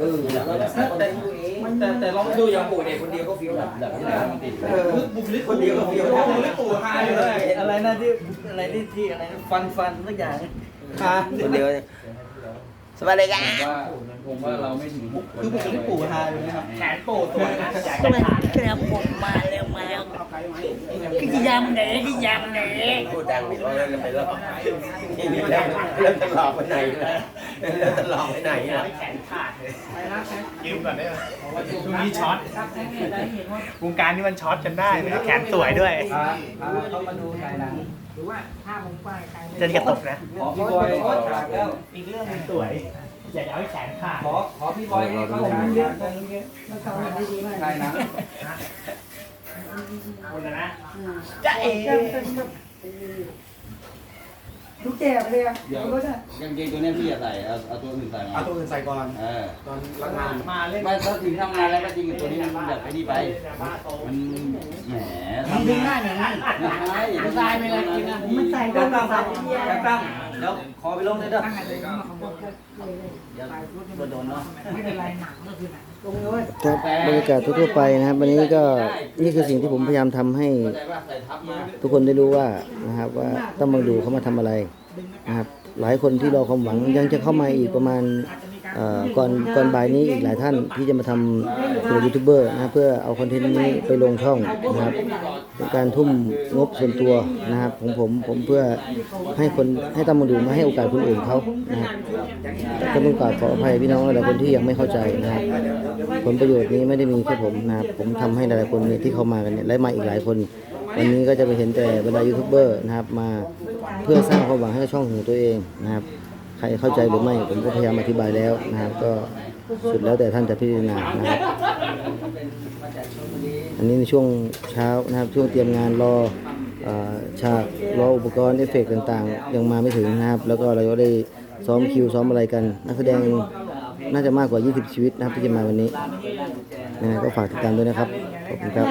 เออแต่แต่แต่เราไม่ดูอย่างปู่เด็กคนเดียวก็ฟิวแบบแบบนี้นะเออบุคลิกคนเดียวก็ฟิวบุคลิกปู่ฮาอยู่เลยอะไรนะที่อะไรที่ที่อะไรนะฟันฟันสักอย่างฮาคนเดียวสวัสดีครับว่าผมว่าเราไม่ถึงหกคนคือบุคลิกปู่ฮาอยู่นะครับแขนโป่ตัวนะสวัสดีครับผมมาแล้วมา แล้วกิยามไหนกิยามไหนพูดดังดิว่าจะไปรอบนี่แล้วแล้วจะหลอกไปไหนล่ะแล้วจะหลอกไปไหนล่ะยืมก่อนได้ไหมช่วงนี้ช็อตวงการนี้มันช็อตกันได้นะแขนสวยด้วยเขามาดูถ่ายหนังจะกระตกนะขอพี่บอยเขาฉากแล้วอีกเรื่องนึงสวยอยากจะเอาให้แขนขาดขอขอพี่บอยให้เขาฉากแล้วถ่ายหนัง คนละนะจะเอ๋ทุกแก่เลยอะเดี๋ยวกางเกงตัวนี้พี่อย่าใส่เอาเอาตัวอื่นใส่มาเอาตัวอื่นใส่ก่อนเออตอนรับงานมาเล่นไม่ถ้าถึงทำงานแล้วก็จริงตัวนี้มันแบบไอ้นี่ไปมันแหมทำดึงหน้าหนึ่งไม่ใช่ไม่ได้ไม่ได้กินนะมันใส่ตั้ได้งตั้งตั้งตั้ง เดี๋ยวขอไปลงเลยเด้อโดนเนาะไม่เป็นไรหนังก็คือหนังตรงเลยครับบรรยากาศทั่วๆไปนะครับวันนี้ก็นี่คือสิ่งที่ผมพยายามทำให้ ทุกคนได้รู้ว่านะครับว่าต้องมาดูเขามาทำอะไรนะครับหลายคนที่รอความหวังยังจะเข้ามาอีกประมาณ ก่อนก่อนบ่ายนี้อีกหลายท่านที่จะมาทำเป็นยูทูบเบอร์นะเพื่อเอาคอนเทนต์นี้ไปลงช่องนะครับเป็นการทุ่มงบส่วนตัวนะครับของผมผมเพื่อให้คนให้ตามมาดูมาให้โอกาสคนอื่นเขานะครับก็ต้องกราบขออภัยพี่น้องหลายคนที่ยังไม่เข้าใจนะครับผลประโยชน์นี้ไม่ได้มีแค่ผมนะครับผมทำให้หลายคนนที่เข้ามากันเนี่ยและมาอีกหลายคน วันนี้ก็จะไปเห็นแต่บรรดายูทูบเบอร์นะครับมาเพื่อสร้างความหวังให้ช่องของตัวเองนะครับ ใครเข้าใจหรือไม่ผมก็พยายามอธิบายแล้วนะครับ ก็สุดแล้วแต่ท่านจะพิจารณานะครับอันนี้ในช่วงเช้านะครับช่วงเตรียมงานรออ่อฉากรออุปกรณ์เอฟเฟกต์ต่างๆ ยังมาไม่ถึงนะครับ แล้วก็เราก็ได้ซ้อมคิวซ้อมอะไรกัน นักแสดงน่าจะมากกว่า 20 ชีวิตนะครับที่จะมาวันนี้นะก็ฝากติดตามด้วยนะครับ ขอบคุณครับ